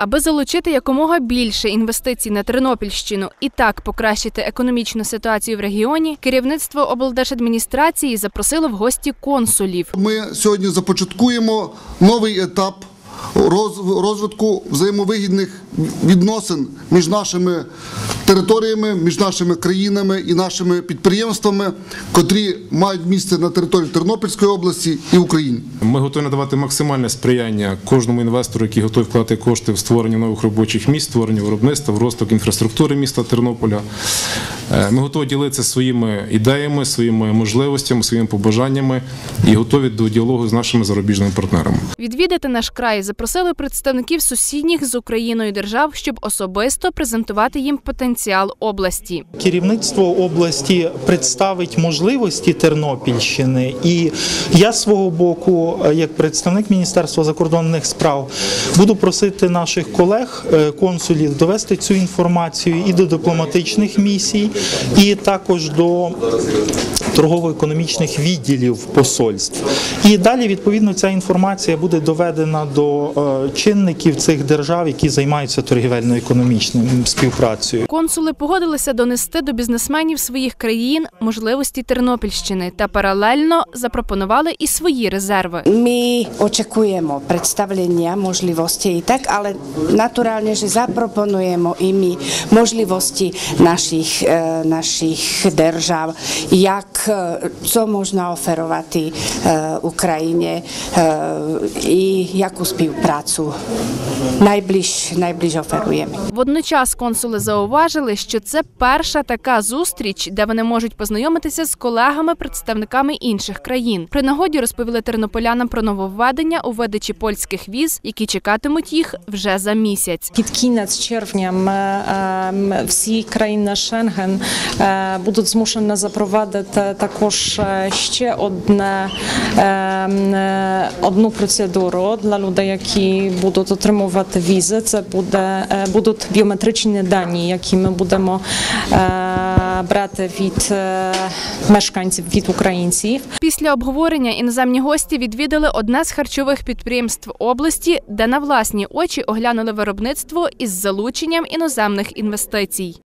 Аби залучити якомога більше інвестицій на Тернопільщину і так покращити економічну ситуацію в регіоні, керівництво облдержадміністрації запросило в гості консулів. Ми сьогодні започаткуємо новий етап розвитку взаємовигідних відносин між нашими територіями, між нашими країнами і нашими підприємствами, котрі мають місце на території Тернопільської області і України. Ми готові надавати максимальне сприяння кожному інвестору, який готовий вкладати кошти в створення нових робочих місць, створення виробництва, в розвиток інфраструктури міста Тернополя. Е, Ми готові ділитися своїми ідеями, своїми можливостями, своїми побажаннями і готові до діалогу з нашими зарубіжними партнерами. Відвідати наш край запросили представників сусідніх з Україною держав, щоб особисто презентувати їм потенціал області. Керівництво області представить можливості Тернопільщини, і я свого боку, е, як представник Міністерства закордонних справ, буду просити наших колег, е, консулів, довести цю інформацію і до дипломатичних місій, і також до торгово-економічних відділів посольств. І далі, відповідно, ця інформація буде доведена до е, чинників цих держав, які займаються торгівельно-економічною співпрацею. Консули погодилися донести до бізнесменів своїх країн можливості Тернопільщини та паралельно запропонували і свої резерви. My očekujemo predstavlenia možlivosti i tak, ale naturálne, že zaproponujemo i my možlivosti našich, našich держав, як co можна оферувати Україні і яку співпрацю найближ, найближ оферуємо. Водночас консули зауважили, що це перша така зустріч, де вони можуть познайомитися з колегами-представниками інших країн. При нагоді розповіли тернополянам про нововведення у видачі польських віз, які чекатимуть їх вже за місяць. Під кінець червня ем, всі країни Шенген е, будуть змушені запровадити також е, ще одне, е, одну процедуру для людей, які будуть отримувати візи. Це буде, будуть біометричні дані, які ми будемо брати від мешканців, від українців. Після обговорення іноземні гості відвідали одне з харчових підприємств області, де на власні очі оглянули виробництво із залученням іноземних інвестицій.